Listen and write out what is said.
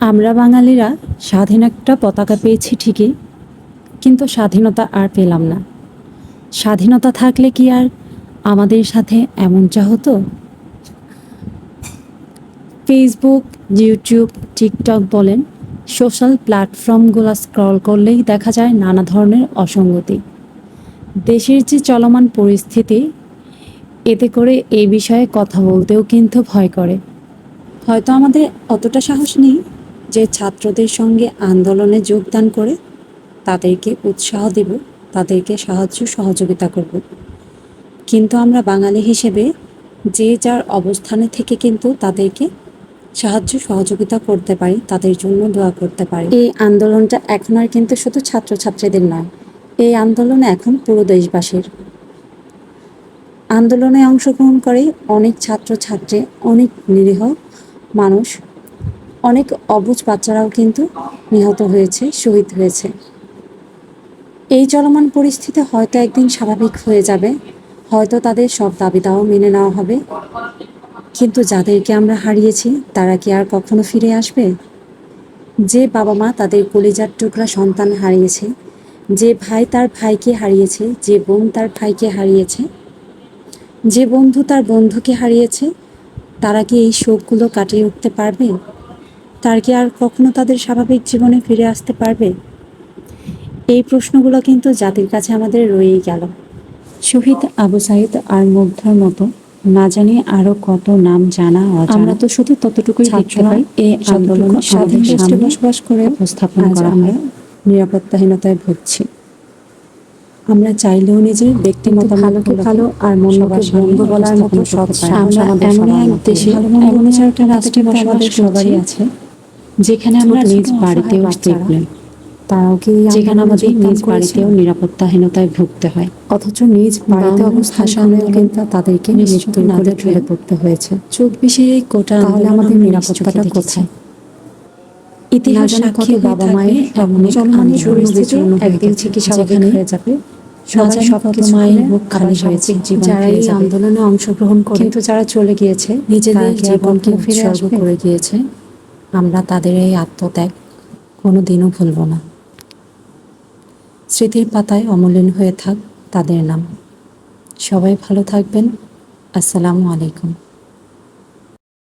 আমরা বাঙালিরা স্বাধীন একটা পতাকা পেয়েছি ঠিকই, কিন্তু স্বাধীনতা আর পেলাম না। স্বাধীনতা থাকলে কি আর আমাদের সাথে এমনটা হতো? ফেসবুক ইউটিউব টিকটক বলেন সোশ্যাল প্ল্যাটফর্মগুলো স্ক্রল করলেই দেখা যায় নানা ধরনের অসঙ্গতি। দেশের যে চলমান পরিস্থিতি, এতে করে এই বিষয়ে কথা বলতেও কিন্তু ভয় করে। হয়তো আমাদের অতটা সাহস নেই। যে ছাত্রদের সঙ্গে আন্দোলনে যোগদান করে তাদেরকে উৎসাহ দেব, তাদেরকে সাহায্য সহযোগিতা করব। কিন্তু আমরা বাঙালি হিসেবে যে যার অবস্থানে থেকে কিন্তু তাদেরকে সাহায্য সহযোগিতা করতে পারি, তাদের জন্য দোয়া করতে পারি। এই আন্দোলনটা এখন আর কিন্তু শুধু ছাত্রছাত্রীদের নয়, এই আন্দোলন এখন পুরো দেশবাসীর। আন্দোলনে অংশগ্রহণ করে অনেক ছাত্রছাত্রী, অনেক নিরীহ মানুষ অনেক অবুঝ বাচ্চারাও কিন্তু নিহত হয়েছে, শহীদ হয়েছে। এই চলমান পরিস্থিতি হয়তো একদিন স্বাভাবিক হয়ে যাবে, হয়তো তাদের সব দাবি দাওয়া মেনে নেওয়া হবে। কিন্তু যাদেরকে আমরা হারিয়েছি, তারা কি আর কখনো ফিরে আসবে? যে বাবা মা তাদের কলিজার টুকরা সন্তান হারিয়েছে, যে ভাই তার ভাইকে হারিয়েছে, যে বোন তার ভাইকে হারিয়েছে, যে বন্ধু তার বন্ধুকে হারিয়েছে, তারা কি এই শোকগুলো কাটিয়ে উঠতে পারবে? তার কি আর কখনো তাদের স্বাভাবিক জীবনে ফিরে আসতে পারবে? এই প্রশ্নগুলো কিন্তু জাতির কাছে আমাদের রয়েই গেল। শহীদ আবু সাইদ আর মুগ্ধর মতো না জানি আরও কত নাম জানা আমরা তো শুধু ততটুকুই দেখতে পাই এই আন্দোলন স্বাধীন রাষ্ট্রে বসবাস করে উপস্থাপন করা আমরা নিরাপত্তাহীনতায় ভুগছি। আমরা চাইলেও নিজের ব্যক্তিগত ভালোকে ভালো আর বন্ধু বলার মতো সৎ এক দেশে এমন চারটা রাষ্ট্রে বসবাস সবারই আছে। যেখানে আমরা নিজ বাড়িতেও দেখলেন তারাও কি যেখানে আমাদের নিজ বাড়িতেও নিরাপত্তাহীনতায় ভুগতে হয়। অথচ নিজ বাড়িতে অবস্থা সামনেও কিন্তু তাদেরকে মৃত্যুর পড়তে হয়েছে। চব্বিশে এই কোটা তাহলে আমাদের নিরাপত্তাটা কোথায় ইতিহাস সাক্ষী বাবা মায়ের এমন চলমান পরিস্থিতি একদিন চিকিৎসা হয়ে যাবে। সবাই সবকিছু মায়ের বুক খালি হয়েছে যারা এই আন্দোলনে অংশগ্রহণ করে কিন্তু যারা চলে গিয়েছে নিজেদের জীবনকে উৎসর্গ করে গিয়েছে? আমরা তাদের এই আত্মত্যাগ কোনো দিনও ভুলব না। স্মৃতির পাতায় অমলিন হয়ে থাক তাদের নাম। সবাই ভালো থাকবেন। আসসালামু আলাইকুম।